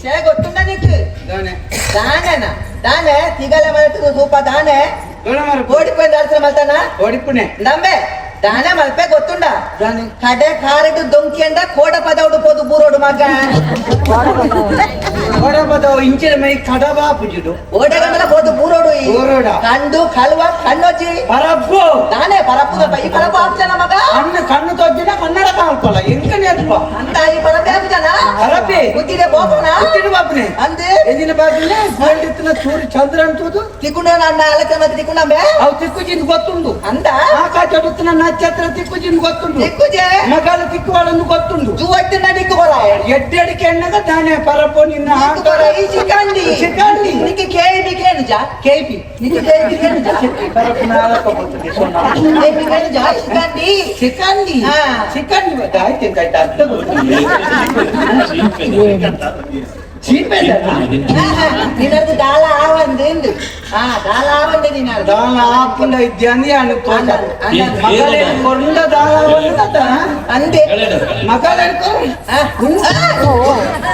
విషయ గొత్తుందా నీకు దానేనా దానే తిగల మనకు రూప దానే ఓడిపోయిన దాల్సిన మళ్తానా ఓడిపోయినే నమ్మే దానే మల్పే గొత్తుండ దాని కడే కారెడు దొంకి అండ కోడ పదవుడు పోదు బూరోడు మగ్గ ಹೊರಬದ ಇಂಚಿನ ಮೈ ಕಡಬ ಪುಜಿಡು ಓಟಗಂಬಲ ಹೋದು ಬೂರೋಡು ಬೂರೋಡ ಕಂಡು ಕಲ್ವ ಕಣ್ಣೊಚ್ಚಿ ಪರಪ್ಪು ನಾನೇ ಪರಪ್ಪು ಬೈ ಪರಪ್ಪ ಆಗ್ತಾನ ಮಗ ಕಣ್ಣು ಕಣ್ಣು ತೊಜ್ಜಿನ ಕನ್ನಡ ಕಾಣ್ಪಲ್ಲ ಎಂಕ ನೆನಪ ಅಂತ ಈ ಪರಪ್ಪೆ ಆಗ್ತಾನ ಪರಪ್ಪೆ ಬುದ್ಧಿಗೆ ಬೋಪನ ಬುದ್ಧಿನ ಬಾಪನೆ ಅಂದೆ ಎಂದಿನ ಬಾಗಿಲೆ ಗೋಲ್ಡಿತ್ತಿನ ಚೂರು ಚಂದ್ರ ಅಂತೂದು ತಿಕ್ಕುಣ ನನ್ನ ಅಲಕ ಮತ್ತೆ ತಿಕ್ಕುಣ ಬೇ ಅವು ತಿಕ್ಕುಜಿಂದ ಗೊತ್ತುಂಡು ಅಂದ ಆಕಾಶ ಬುತ್ತಿನ ನಕ್ಷತ್ರ ತಿಕ್ಕುಜಿಂದ ಗೊತ್ತುಂಡು ತಿಕ್ಕುಜೆ ಮಗಾಲ ತಿಕ್ಕುವಾಳನ್ನು ಗೊತ್ತುಂಡು ಜೂವತ್ತಿನ ನಿಕ್ಕು ಬರ ಎಡ್ಡೆಡಿಕೆ ಎಣ್ಣಗ ತಾನೇ ಪರಪ್ಪು ನಿನ್ನ ಚಿಕಂಡಿ ಚಿಕಂಡಿ ನಿನಗೆ ಕೇಳಿ ಕೇಳಿಜ ಕೇಪಿ ನಿನಗೆ ಕೇಳಿ ಕೇಳಿಜ ಕರೆಕ್ಟ್ ನಾಲ್ಕು ಬರ್ತದೆ ಕೇಪಿ ಕೇಳಿಜ ಚಿಕಂಡಿ ಚಿಕಂಡಿ ಚಿಕಂಡಿ ಆಯ್ತು ಆಯ್ತು ಅರ್ಥ ಗೊತ್ತಿಲ್ಲ ನಿನ್ನದು ದಾಲ ಆವಂದು ಇಂದು ಹಾ ದಾಲ ಆವಂದು ನಿನ್ನದು ದಾಲ ಆಪುಂಡ ಇದ್ಯಾಂದಿ ಅನ್ನು ಪೋದ ಮಗಲೇ ಕೊಂಡ ದಾಲ ಆವಂದು ತಾತ ಅಂದೆ ಮಗಲೇ ಕೊಂಡ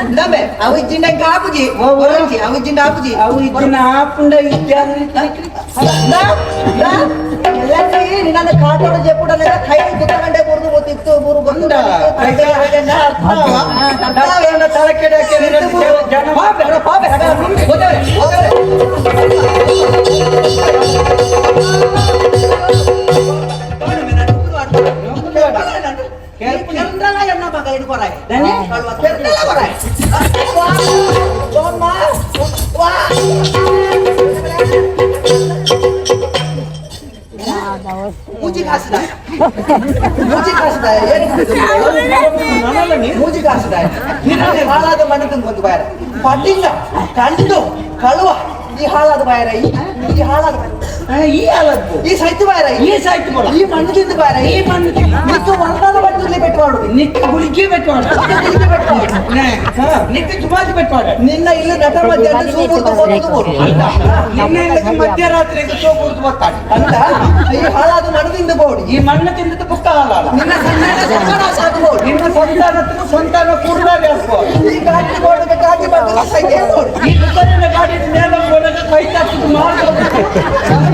ಇಂದಬೆ ಅವು ಇಜ್ಜಿಂಡ ಕಾಪುಜಿ ಓ ಓರಂಜಿ ಅವು ಇಜ್ಜಿಂಡ ಆಪುಜಿ ಅವು ಇಜ್ಜಿಂಡ ಆಪುಂಡ ಇದ್ಯಾಂದಿ ದ ದ ಎಲ್ಲಂದಿ ನಿನ್ನದ ಕಾಟೋಡ ಜೆಪುಡ ನೆಲ ಕೈ ದುಕ್ಕಂಡೆ ಬುರುದು ಮುತ್ತಿತ್ತು ಬುರು ಬಂದ ಕೈ ಕೈ ತಲಕೆಡಕ್ಕೆ ನಿರಂತರ ತಲೆ wah, ಜನ ಮೂಜಿ ಕಾಸಿದಾಯ ಮೂಜಿ ಕಾಸಿದಾಯ ಮೂಜಿ ಕಾಸಿದಾಯ ನಿನ್ನೆ ಹಾಳಾದ ಮನೆ ತಂದು ಬಾಯರ ಪಡ್ಡಿಂಗ ಕಂಡು ಕಳುವ ಈ ಹಾಳಾದ ಬಾಯರ ಈ ಈ ಹಾಳಾದ ಬಾಯರ. ಈ ಹಾಲದ್ದು. ಈ ಸೈತು ಬಾರ ಈ ಸೈತು ಮೊಳ ಈ ಮಣ್ಣು ತಿಂದು ಬಾರ ಈ ಮಣ್ಣು ತಿಂದು ನಿಕ್ಕ ಒಂದಾದ ಬಟ್ಟಲೆ ಪೆಟ್ರೋಡು ನಿಕ್ಕ ಗುಳಿಗೆ ಪೆಟ್ರೋಡು ಗುಳಿಗೆ ಪೆಟ್ರೋಡು ನಿಕ್ಕ ಜುಮಾಜಿ ಪೆಟ್ರೋಡು ನಿನ್ನ ಇಲ್ಲ ನಟ ಮಧ್ಯಾಹ್ನ ನಿನ್ನ ಇಲ್ಲ ಮಧ್ಯರಾತ್ರಿ ಸೂಪುರ್ದು ಬರ್ತಾನೆ. ಅಂತ ಈ ಹಾಲಾದ ಮಣ್ಣು ತಿಂದು ಬೋಡು. ಈ ಮಣ್ಣು ತಿಂದದ್ದು ಪುಸ್ತಕ ಹಾಲಾಲ ನಿನ್ನ ಸಂತಾನ ಸಂತಾನ ನಿನ್ನ ಸಂತಾನത്തിന് ಸಂತಾನ ಕೂಡಲಾಗಿ ಹಾಕ್ಬೋದು ಈ ಗಾಡಿ ಬೋರ್ಡ್ ಗಾಡಿ ಬರ್ತದೆ ಈ ಗಾಡಿ ಮೇಲೆ ಕೈ ತಪ್ಪಿದ್ದು ಮಾಡ್ಬೋದು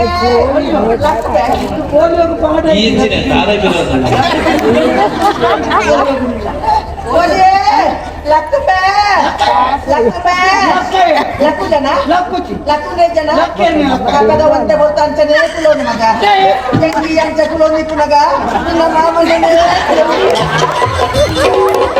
ಗಾಡಿ ಸರಿ ನಾಯಿ ತೆಗೆದು ಪೂಜೆಲೆ ಕಪ್ಪುಂದಿರ ಆಯ್ತು ಜನ ಬರ ಕೋಪ ಆಯ್ತು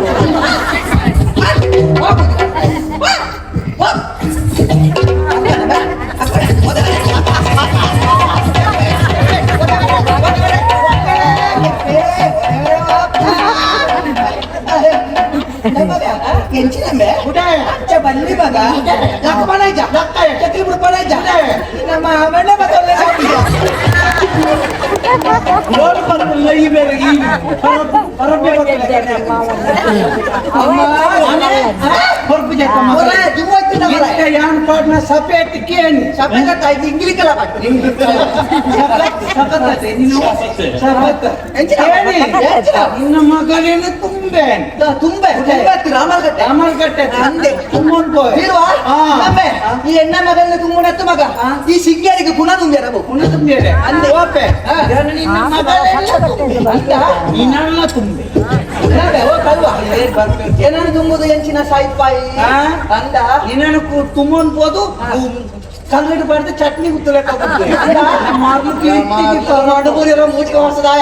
ಅಮ್ಮ. ಹುಡುಯಾ ಅತ್ತ ಬನ್ನಿ ಬಗ ಲಗ್ ಬನೈ ಜಾ ತುಂಬೆ. ದಾ ತುಂಬೆ. ರಾಮಲಕಟ ಅಂದೆ. ತುಂಬೊಂದು ಪೋಯ್. ಅಮ್ಮೆ ಈ ಎಣ್ಣ ಮಗನ ತುಂಬುಣತ್ತು ಮಗ. ಈ ಸಿಂಗ್ಯಾರಿಗೆ ಗುಣ ತುಂಬ್ಯಾರ ಗುಣ ತುಂಬೇರೆ ಅಂದೆ. ಓಪೆ. ಹಾ. ತುಂಬಿ. ಏನನ್ನು ತುಂಬುದು ಎಂಚಿನ ಸಾಯಿಪಾಯಿ? ಅಂದ. ನಿನ್ನನ್ನು ತುಂಬೊಂದು ಹೋದು ಕಲ್ಲಡಿ ಬಡ್ದು ಚಟ್ನಿ ಗುತ್ತಲಕ್ಕಾಗುತ್ತೆ ಮಾರ್ಲು ಕೀರ್ತಿಗೆ ನಡುಗುರಿರೋ ಮೂಚಿಗೆ ಹೊಸದಾಯ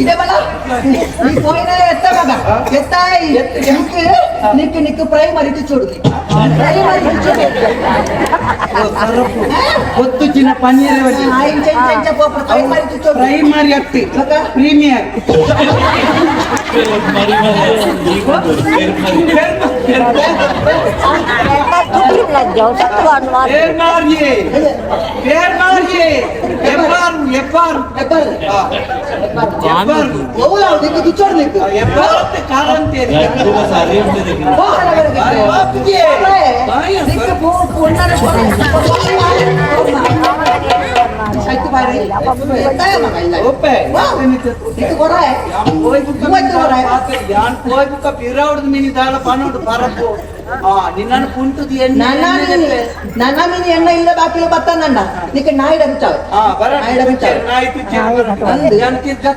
ಇದೆಲ್ಲ ಈ ಫೋನ್ ಎತ್ತಾಗ ಎತ್ತ ನಿಕ್ ನಿಕ್ ನಿಕ್ ಪ್ರೈಮರಿ ಚೂಡುದು ಪ್ರೈಮರಿ ಒತ್ತು ಚಿನ್ನ ಪನ್ನೀರ್ ಪ್ರೈಮರಿ ಪ್ರೈಮರಿ ಅತ್ತಿ ಪ್ರೀಮಿಯರ್ लग जाओ सत्वान मार फेर मारिए फेर ಎಬ್ಬರ್ ಎಬ್ಬರ್ ಎಬ್ಬರ್ ಓಲ ನಿಂಗೆ ದುಚ್ಚೋಡ್ ನಿಂಗೆ ಎಬ್ಬರ್ ಅಂತ ಕಾರಂತೆ ನಿಂಗೆ ಪೊಣ್ಣನೆ ಆಯ್ತು ಬಾರೆ ಒಪ್ಪೆ ನಿಂಗೆ ಬರಾಯ ಓಯ್ ಬುಕ್ಕ ಓಯ್ ಬುಕ್ಕ ಪಿರಾವಡ್ ಮೀನಿ ದಾಳ ಪಾನೋಡ್ ಪರಪ್ಪು పరపు ఆ నిన్నను పుంటుది ನನ್ನ ನನ್ನ ಮೀನು ಎಣ್ಣ ಇಲ್ಲ ಬಾಕಿಲು ಬತ್ತನಣ್ಣ ನಿಕ್ಕ ನಾಯಿಡ ಬಿಟ್ಟಾವೆ ఆ బర నాయుడ బిడ్డ. నాయకు ಅಂದು.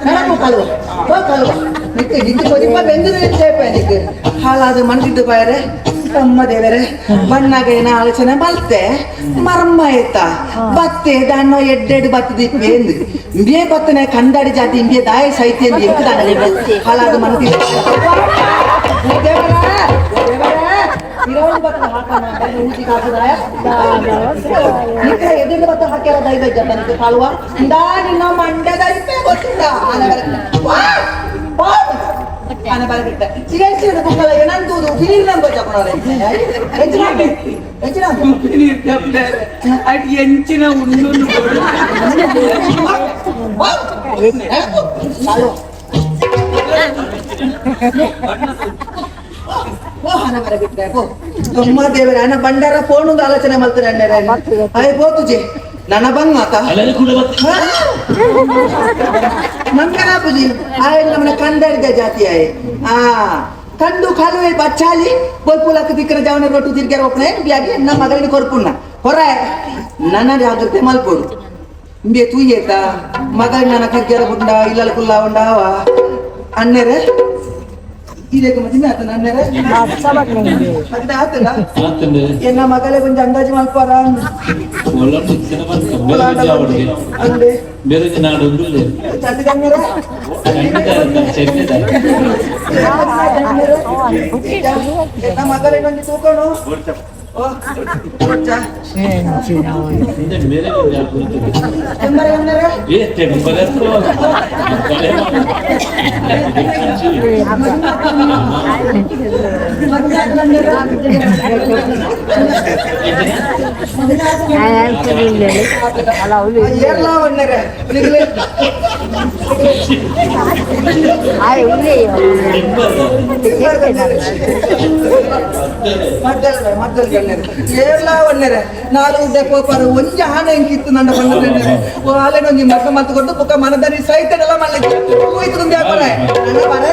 ನಡಕು ಕಳುವ ಓ ಕಳುವ ನಿಕ್ಕ ನಿಕ್ಕ ಕೊದಿಪ್ಪ ಬೆಂದಿರು ಸೇಪೆ ನಿಕ್ಕ ಹಾಳಾದ ಮಣ್ಣಿದ್ದು ಬಾಯರೆ ತಮ್ಮ ದೇವರೇ ಬಣ್ಣಗೇನ ಆಲೋಚನೆ ಬಲ್ತೆ ಮರ್ಮ ಆಯ್ತ ಬತ್ತೆ ದಾನ ಎಡ್ಡೆಡ್ ಬತ್ತದಿಪ್ಪೆ ಎಂದು ಇಂಬೆ ಬತ್ತನೆ ಕಂದಾಡಿ ಜಾತಿ ಇಂಬೆ ದಾಯ ಸೈತಿ ಎಂದು ಎಂಕ ದಾನ ಹಾಳಾದ ಮಣ್ಣಿದ್ದು ದೇವರೇ ದೇವರೇ ಗೊತ್ತಾಗಲ್ಲ ಹಾಕಣ್ಣ ಹುಂಚಿಗೆ ಹಾಕಿದ್ರೆ ನಿಂತ ಎದುರು ಬತ್ತ ಹಾಕ್ಯಾರ ದಯವಿದ್ದ ನನಗೆ ಕಾಳುವ ಇಂದ ನಿನ್ನ ಮಂಡ್ಯದ ಇಪ್ಪೇ ಗೊತ್ತಿಲ್ಲ ಆನ ಬರುತ್ತೆ ಆನ ಬರುತ್ತೆ ಸಿಗಂಚಿ ಗೊತ್ತಲ್ಲ ಏನಂತೂದು ಹಿರಿಯರ್ ನಂಬರ್ ತಕೊಂಡವ್ರೆ ಹೆಚ್ಚಿನ ಹೆಚ್ಚಿನ ಅದು ಎಂಚಿನ ಉಂಡು ಚಾಲು ಓ ಹಣ ಬರಬಿಟ್ರೆ ಓ ಅಮ್ಮ ದೇವರೇ ಅಣ್ಣ ಬಂಡಾರ ಫೋನ್ ಒಂದು ಆಲೋಚನೆ ಮಾಡ್ತಾರೆ ಅಣ್ಣರೇ. ಅಯ್ಯ ಪೋತುಜೆ ನನ್ನ ಬಂಗ್ ಮಾತಾ ನಮ್ಗನ ಪೂಜಿ ಆಯ್ ನಮ್ಮನ್ನ ಕಂಡಾಡಿದ ಜಾತಿ ಆಯ್ ಆ ಕಂಡು ಕಾಲುವೆ ಬಚ್ಚಾಲಿ ಬೋಲ್ಪುಲಕ್ಕೆ ದಿಕ್ಕರ ಜಾವನ ರೊಟ್ಟು ತಿರ್ಗ್ಯಾರ ಒಪ್ಪನೆ ಬ್ಯಾಗಿ ನಮ್ಮ ಮಗಳಿಗೆ ಕೊರ್ಪುಣ್ಣ. ಹೊರ ನನ್ನ ಜಾಗ್ರತೆ ಮಲ್ಪೋಡು ಇಂಬೆ ತೂಯೇತ ಮಗಳ ನನ್ನ ಕಗ್ಗೆರ ಬುಂಡ ಇಲ್ಲಲ್ ಕುಲ್ಲ ಉಂಡಾವ? ಅನ್ನೆರೆ ಇದಕ್ಕೆ ಮತ್ತಿನ ಆತ ನನ್ನೆರೆ ಅದ ಆತಲ್ಲ ಎನ್ನ ಮಗಳೇ ಕೊಂಚ ಅಂದಾಜು ಮಲ್ಪಾರ ಅಂದೆ. ಬೇರೆ ನಾಡು ಚಂದಿಗಣ್ಣೆರೆ ಎನ್ನ ಮಗಳೇ ಒಂದು ತೂಕೋಣು? అలా ಮದ್ದಲ್ಲ ಒಳ್ಳೆ ನಾಲ್ಕು ಉದ್ದಕ್ಕೆ ಹೋಗ್ಬಾರ ಒಂಜ ಹಾನ ಹೆಂಗಿತ್ತು ನನ್ನ ಬಂದ್ರೆ ಅಲ್ಲೇನೋ ಒಂಜಿ ಮಗ ಮಾತು ಕೊಟ್ಟು ಪುಕ್ಕ ಮನದರಿ ಸಹಿತ ಮಾಡ್ಲಿಕ್ಕೆ ಹೋಯ್ತು ಬರ